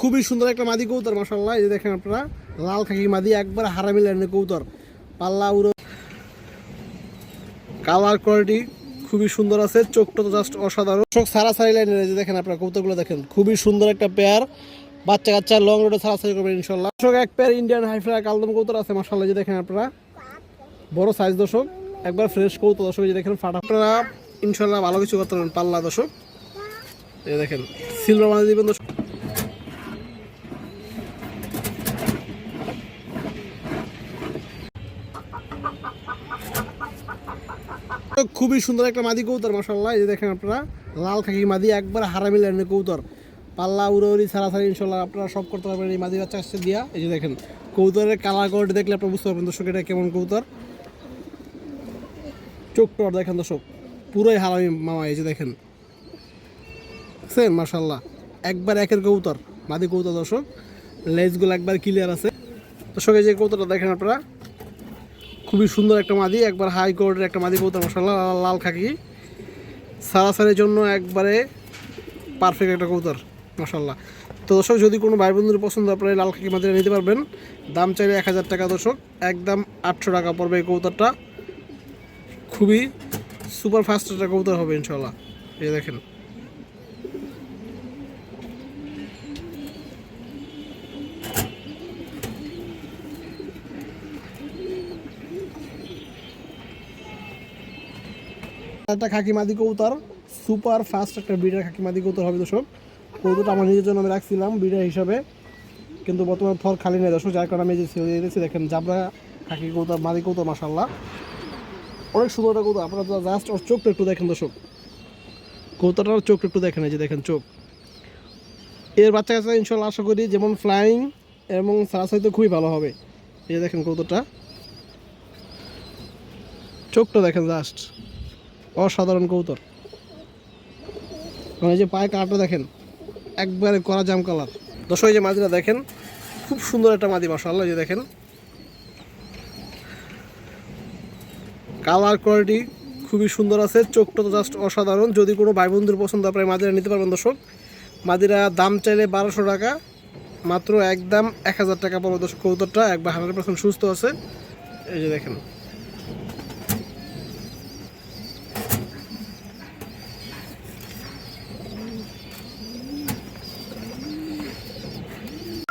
খুবই সুন্দর একটা মাদি কৌতর মাসাল্লাহ এই দেখেন আপনারা, লাল খাকি মাদি, একবার হারামি লাইনের কৌতর পাল্লা উড়ো কালার কোয়ালিটি খুবই সুন্দর আছে, চোখটা তো জাস্ট অসাধারণ। চোখ সারাসারি লাইনের এই যে দেখেন আপনারা কৌতরগুলো দেখেন, খুবই সুন্দর একটা পেয়ার বাচ্চা কাচ্চা লং রোডে সারাসারি করবেন ইনশাল্লাহ দর্শক, এক পেয়ার ইন্ডিয়ান হাইফ্লার কালদম কৌতর আছে মাসাল্লাহ যে দেখেন আপনারা। বড় সাইজ দর্শক, একবার ফ্রেশ কৌতর দর্শক যে দেখেন ফাটা আপনারা ইনশাল্লাহ ভালো কিছু করতে পারবেন, পাল্লা দর্শক। এই দেখেন সিলভার বানিয়ে দিবেন দর্শক। খুবই সুন্দর একটা মাদি কৌতর মাসাল্লাহ এই যে দেখেন আপনারা, লাল খাকি মাদি, একবার হারামি লাইনের কৌতর পাল্লা উড়ি সারাসারি ইনশাল্লাহ আপনারা সব করতে পারবেন এই মাদি বাচ্চা আসছে দিয়া। এই যে দেখেন কৌতরের কালার কোয়ালিটি দেখলে আপনারা বুঝতে পারবেন দর্শক, এটা কেমন কৌতর চোখ চোখটা দেখেন দর্শক, পুরোই হারামি মামা, এই যে দেখেন। দেখছেন মাসাল্লাহ একবার একের কৌতর মাদি কৌতর দর্শক। লেজগুলো একবার ক্লিয়ার আছে। দর্শক, এই যে কৌতরটা দেখেন আপনারা খুবই সুন্দর একটা মাদি, একবার হাই কোয়ালিটির একটা মাদি কৌতর মশাল্লা লাল খাকি। সারাসারির জন্য একবারে পারফেক্ট একটা কৌতর মশাল্লাহ তো দর্শক, যদি কোনো ভাই বন্ধুর পছন্দ, আপনারা লাল খাকি মাদিটা নিতে পারবেন। দাম চাইলে এক হাজার টাকা দর্শক, একদম আটশো টাকা পড়বে এই কৌতরটা খুবই সুপার ফাস্ট একটা কৌতর হবে ইনশাল্লাহ এই দেখেন। একটা খাকি মাদি কৌতর সুপার ফাস্ট একটা ব্রিডার খাকি মাদি কৌতর হবে দর্শক। কৌতরটা আমার নিজের জন্য আমি রাখছিলাম ব্রিডার হিসাবে, কিন্তু বর্তমানে থর খালি নেই দর্শক, যার কারণে আমি যে ছেড়ে দিয়েছি, দেখেন জাবরা খাকি কৌতর মাদি কৌতর মাসাল্লাহ অনেক সুন্দর একটা কৌতর আপনারা জাস্ট ওর চোখটা একটু দেখেন দর্শক। কৌতরটার চোখটা একটু দেখেন, এই যে দেখেন চোখ। এর বাচ্চা কাচ্চা ইনশাল্লাহ আশা করি যেমন ফ্লাইং এবং সারাসারি তো খুবই ভালো হবে। এই যে দেখেন কৌতরটা চোখটা দেখেন জাস্ট অসাধারণ কৌতর মানে যে পায়ে কাটা দেখেন, একবারে করা জাম কালার। দর্শক যে মাদিটা দেখেন, খুব সুন্দর একটা মাদি মাসাল্লাহ যে দেখেন। কালার কোয়ালিটি খুবই সুন্দর আছে, চোখটা তো জাস্ট অসাধারণ। যদি কোনো ভাই বন্ধুর পছন্দ, আপনার মাদিরা নিতে পারবেন, দর্শক। মাদিরা দাম চাইলে বারোশো টাকা, মাত্র একদম এক হাজার টাকা পড়বে দর্শক কৌতরটা একবার হান্ড্রেড পার্সেন্ট সুস্থ আছে। এই যে দেখেন।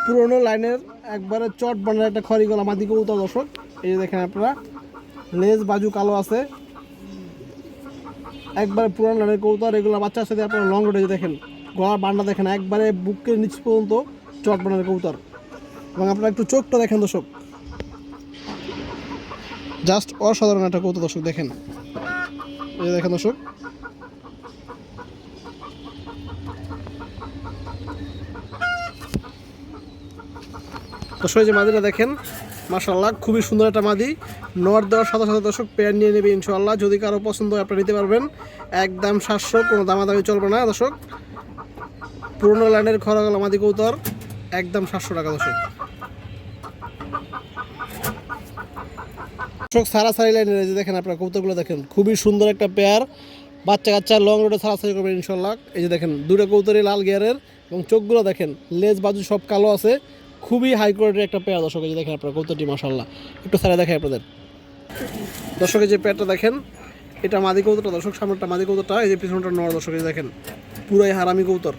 পুরোনো লাইনের একবারে চট বানার একটা খড়ি গলা মাদি কবুতর দর্শক। এই যে দেখেন আপনারা, লেজ, বাজু কালো আছে। একবারে পুরানো লাইনের কবুতর, এগুলো বাচ্চার সাথে আপনারা লং রোডে দেখেন, গলার বান্ডা দেখেন, একবারে বুকের নিচ পর্যন্ত চট বানার কবুতর। এবং আপনারা একটু চোখটা দেখেন দর্শক। জাস্ট অসাধারণ একটা কবুতর দর্শক, দেখেন। এই দেখেন দর্শক দর্শক যে মাদিটা দেখেন মাশাল্লাহ খুবই সুন্দর একটা মাদি। নর দেওয়ার সাথে সাথে দর্শক পেয়ার নিয়ে নেবে ইনশাল্লাহ যদি কারও পছন্দ আপনারা নিতে পারবেন। একদম সাতশো, কোনো দামাদামি চলবে না, দর্শক। পুরোনো লাইনের খরাগলা মাদি কৌতর একদম সাতশো টাকা, দর্শক। দর্শক, সারাসারি লাইনের যে দেখেন আপনারা কৌতরগুলো দেখেন, খুবই সুন্দর একটা পেয়ার বাচ্চা কাচ্চা লং রোডে সারাসারি করবেন ইনশাল্লাহ এই যে দেখেন দুটো কৌতরই লাল গিয়ারের এবং চোখগুলো দেখেন লেজ বাজু সব কালো আছে। খুবই হাই কোয়ালিটির একটা পেয়ার, দর্শক যে দেখেন আপনার কৌতরটি মাসাল্লাহ একটু সারা দেখে আপনাদের। দর্শকের যে পেয়ারটা দেখেন, এটা মাদি কৌতরটা দর্শক সামনেটা মাদি কৌতরটা এই যে পিছনটা নর, দর্শক দেখেন, পুরোই হারামি কৌতর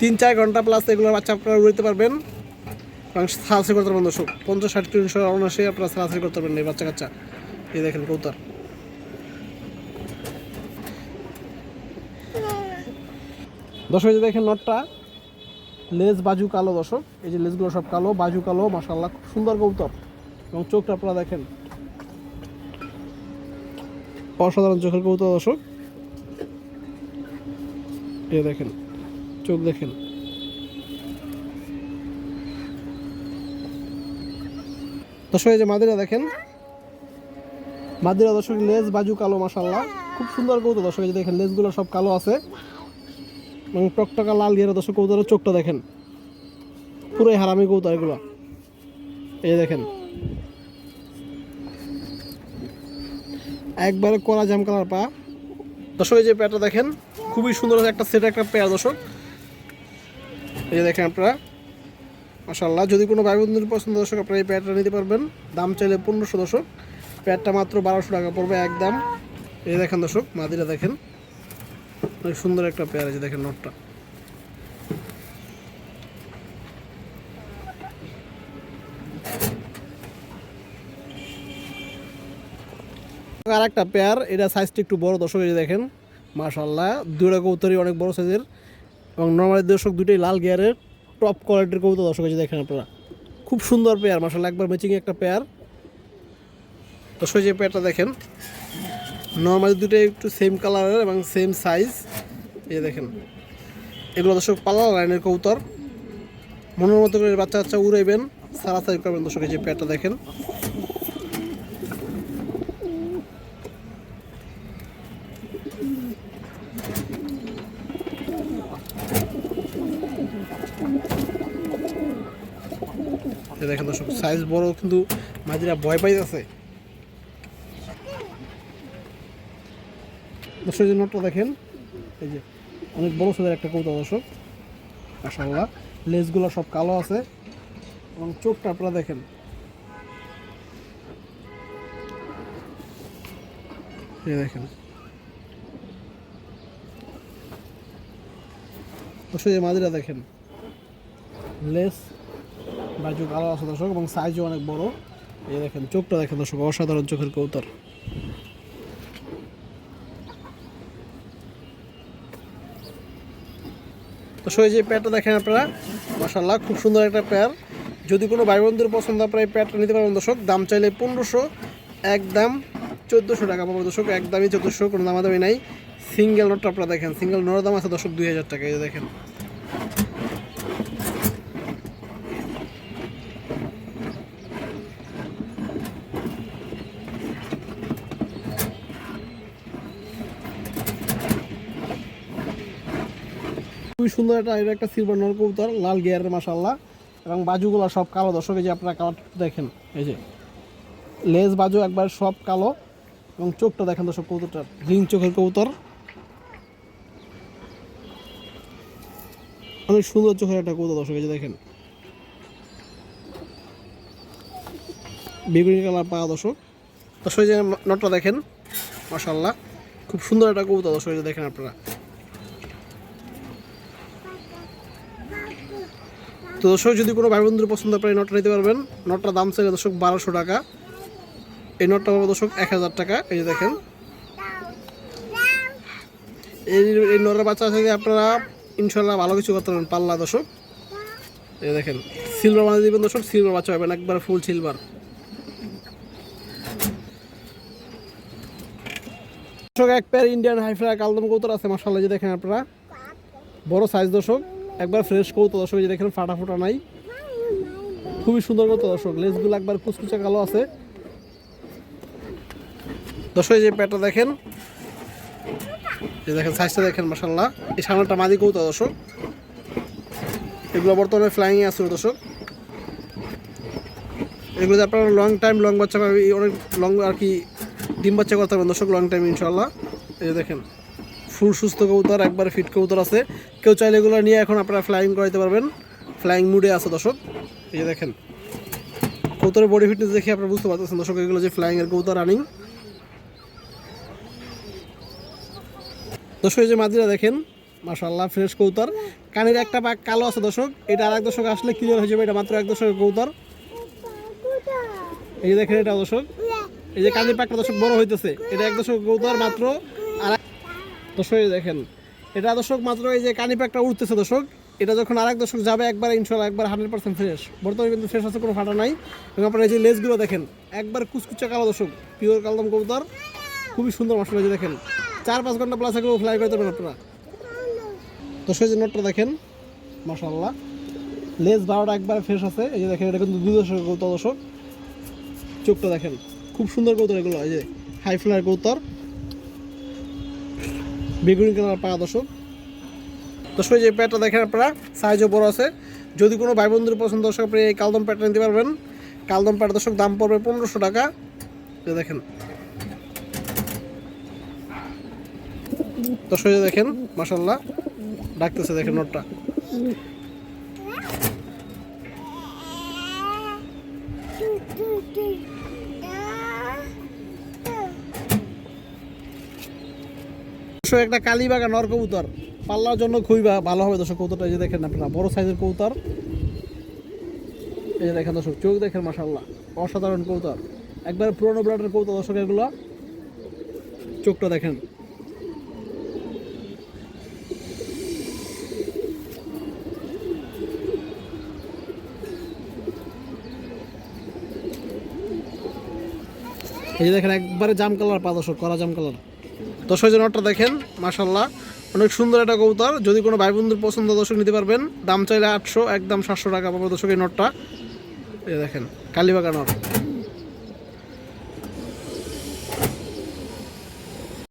তিন, চার ঘণ্টা প্লাস এগুলোর বাচ্চা আপনারা উড়তে পারবেন। এবং সারাসারি করতে পারবেন, দর্শক, পঞ্চাশ, ষাট, তিনশো অনাসে আপনারা সারাসারি করতে পারবেন এই বাচ্চা কাচ্চা। এই দেখেন কৌতর দর্শক দেখেন নটটা লেজ বাজু কালো দর্শক, এই যে লেজগুলো সব কালো, বাজু কালো মাসাল্লাহ খুব সুন্দর কৌতর এবং চোখটা আপনারা দেখেন। অসাধারণ চোখের কৌতর দর্শক। এ দেখেন, চোখ দেখেন। দর্শক, এই যে মাদিরা দেখেন। মাদিরা দর্শক লেজ বাজু কালো মাসাল্লাহ খুব সুন্দর কৌতর দর্শক, এই যে দেখেন লেজগুলো সব কালো আছে। এবং টকটকা লাল দিয়ে দর্শক কৌতরের চোখটা দেখেন। পুরোই হারামি কৌতর এগুলো। এই দেখেন। একবারে কলা জাম কালার পা। দর্শক, এই যে পেয়ারটা দেখেন, খুবই সুন্দর একটা সেট একটা পেয়ার দর্শক। এই দেখেন আপনারা। মাসাল্লাহ যদি কোনো ভাই বন্ধুর পছন্দ দর্শক, আপনারা এই প্যাডটা নিতে পারবেন। দাম চাইলে পনেরোশো দর্শক। প্যাডটা মাত্র বারোশো টাকা পড়বে একদম। এই দেখেন দর্শক, মাদিরা দেখেন। অনেক সুন্দর একটা পেয়ার আছে দেখেন নোটটা। আর একটা পেয়ার, এটা সাইজটা একটু বড় দর্শক, এই দেখেন মাশাল্লাহ দুইটা কৌতরই অনেক বড় সাইজের এবং নর্মালি দর্শক দুটোই লাল গিয়ারের টপ কোয়ালিটির কৌতো দর্শক, এই দেখেন আপনারা। খুব সুন্দর পেয়ার মাশাল্লাহ একবার ম্যাচিং একটা পেয়ার। দর্শক যে পেয়ারটা দেখেন নর্মালি দুটো একটু সেম কালারের এবং সেম সাইজ এই দেখেন। এগুলো দর্শক পাল্লা লাইনের কৌতর মনের মতো করে বাচ্চা বাচ্চা উড়াইবেন। সারাসারি করবেন দর্শক, এই যে পেয়ারটা দেখেন। দেখেন দর্শক সাইজ বড় কিন্তু মাঝিরা ভয় পাইতেছে। দর্শক যে নোটটা দেখেন। এই যে অনেক বড় সাইজের একটা কৌতা দর্শক। মাশাল্লাহ লেজগুলো সব কালো আছে। এবং চোখটা আপনারা দেখেন। দেখেন। দর্শক যে মাঝিরা দেখেন। লেস বাজু কালো আছে, দর্শক, এবং সাইজও অনেক বড়। এই দেখেন, চোখটা দেখেন, দর্শক, অসাধারণ চোখের কৌতর তো সেই যে প্যাডটা দেখেন আপনারা মাসাল্লাহ খুব সুন্দর একটা প্যার। যদি কোনো ভাই বন্ধুর পছন্দ, আপনার এই প্যাডটা নিতে পারবেন দর্শক। দাম চাইলে পনেরোশো, একদম চোদ্দোশো টাকা পাবো দর্শক। একদমই চোদ্দোশো, কোনো দামাদামি নাই। সিঙ্গেল নোটটা আপনারা দেখেন। সিঙ্গেল নোটের দাম আছে দর্শক দুই হাজার টাকা, এই দেখেন। খুবই সুন্দর একটা, এটা একটা সিলভার নল কবুতর, লাল গিয়ারের মাসাল্লাহ এবং বাজুগুলো সব কালো, দর্শক, এই যে আপনারা কালার দেখেন, এই যে। লেজ বাজু একবার সব কালো, এবং চোখটা দেখেন দর্শক কবুতরটার রিং চোখের কবুতর। অনেক সুন্দর চোখের একটা কবুতর, দর্শক, এই যে দেখেন। বেগুনি কালার পা দর্শক। দর্শক যে নটটা দেখেন মাসাল্লাহ খুব সুন্দর একটা কবুতর, দর্শক দেখেন আপনারা। তো দর্শক যদি কোনো ভাই বন্ধুর পছন্দ আপনার এই নটটা নিতে পারবেন। নটটার দাম চাইলে দর্শক বারোশো টাকা। এই নটটা পাবো দর্শক এক হাজার টাকা, এই যে দেখেন। এই এই নটের বাচ্চা থেকে আপনারা ইনশাল্লাহ ভালো কিছু করতে পারবেন, পাল্লা দর্শক। এই দেখেন সিলভার বানিয়ে দিবেন দর্শক সিলভার বাচ্চা পাবেন, একবার ফুল সিলভার দর্শক, এক পেয়ার ইন্ডিয়ান হাইফ্লাই কালদম কৌতর আছে মাসাল্লাহ যে দেখেন আপনারা। বড় সাইজ দর্শক। একবার ফ্রেশ কৌতো দর্শক যে দেখেন, ফাটা ফোটা নাই। খুবই সুন্দর কৌতো দর্শক, লেজগুলো একবার কুচকুচা কালো আছে। দর্শক যে প্যাটটা দেখেন দেখেন সাইজটা দেখেন মাসাল্লাহ এই সামনেটা মাদি কৌতো দর্শক। এগুলো বর্তমানে ফ্লাইং আছে দর্শক। এগুলো আপনারা লং টাইম লং বাচ্চা অনেক লং আর কি ডিম বাচ্চা করতে পারবেন দর্শক লং টাইম ইনশাল্লাহ এই দেখেন ফুল সুস্থ কবুতর, একবার ফিট কবুতর আছে। কেউ চাইলে এগুলো নিয়ে এখন আপনারা ফ্লাইং করাইতে পারবেন। ফ্লাইং মুডে আছে, দর্শক। এই যে দেখেন। কবুতরের বডি ফিটনেস দেখে আপনারা বুঝতে পারতেছেন, দর্শক, এগুলো যে ফ্লাইং এর কবুতর রানিং দর্শক, এই যে মাদিরা দেখেন মাশাল্লাহ ফ্রেশ কবুতর। কানের একটা পাক কালো আছে, দর্শক। এটা আর এক দর্শক আসলে ক্লিয়ার হয়ে যাবে, এটা মাত্র এক দর্শকের কবুতর। এই যে দেখেন এটা, দর্শক। এই যে কানের পাকটা, দর্শক, বড় হইতেছে। এটা এক দর্শক কবুতর মাত্র। আর দর্শক দেখেন। এটা দর্শক, মাত্র এই যে কানি প্যাকটা উঠতেছে দর্শক, এটা যখন আরেক দর্শক যাবে একবার, ইনশাল্লাহ একবার হান্ড্রেড পার্সেন্ট ফ্রেশ। বর্তমানে কিন্তু ফ্রেশ আছে, কোনো ফাটা নাই। এবং আপনারা এই যে লেজগুলো দেখেন, একবার কুচকুচা কালো দর্শক, পিওর কালদম কবুতর। খুবই সুন্দর মশলা যে দেখেন। চার পাঁচ ঘণ্টা প্লাস এগুলো ফ্লাই করতে পারেন আপনারা। দর্শক যে নোটটা দেখেন মাশাল্লাহ লেজ বারোটা একবার ফ্রেশ আছে। এই যে দেখেন, এটা কিন্তু দুই দর্শক কৌতর দর্শক। চোখটা দেখেন, খুব সুন্দর কৌতর এগুলো, এই যে হাই ফ্লাইয়ের কৌতর বেগুনি কালার পা দর্শক দর্শক যে প্যাটটা দেখেন আপনারা সাইজও বড় আছে। যদি কোনো ভাই বন্ধুর পছন্দ, দর্শক আপনি এই কালদম প্যাটটা নিতে পারবেন। কালদম প্যাট দর্শক দাম পড়বে পনেরোশো টাকা। দেখেন। দর্শক দেখেন মাসাল্লাহ ডাকতেছে দেখেন নোটটা। দর্শক একটা কালীবাগা নর কবুতর। পাল্লার জন্য খুবই ভালো হবে দর্শক, কবুতরটা এই যে দেখেন আপনারা, বড় সাইজের কবুতর। এই যে দেখেন দর্শক, চোখ দেখেন মাসাল্লাহ অসাধারণ কবুতর। একবার পুরোনো ব্লাডের কবুতর দর্শক, এগুলো, চোখটা দেখেন। এই যে দেখেন, একবারে জাম কালার পা দর্শক, করা জাম কালার। দর্শক যে নটটা দেখেন মাসাল্লাহ অনেক সুন্দর একটা কবুতর। যদি কোনো ভাই বন্ধুর পছন্দ দর্শক নিতে পারবেন। দাম চাইলে আটশো, একদম সাতশো টাকা পাবো দর্শক এই নটটা। দেখেন কালীবাগা নট।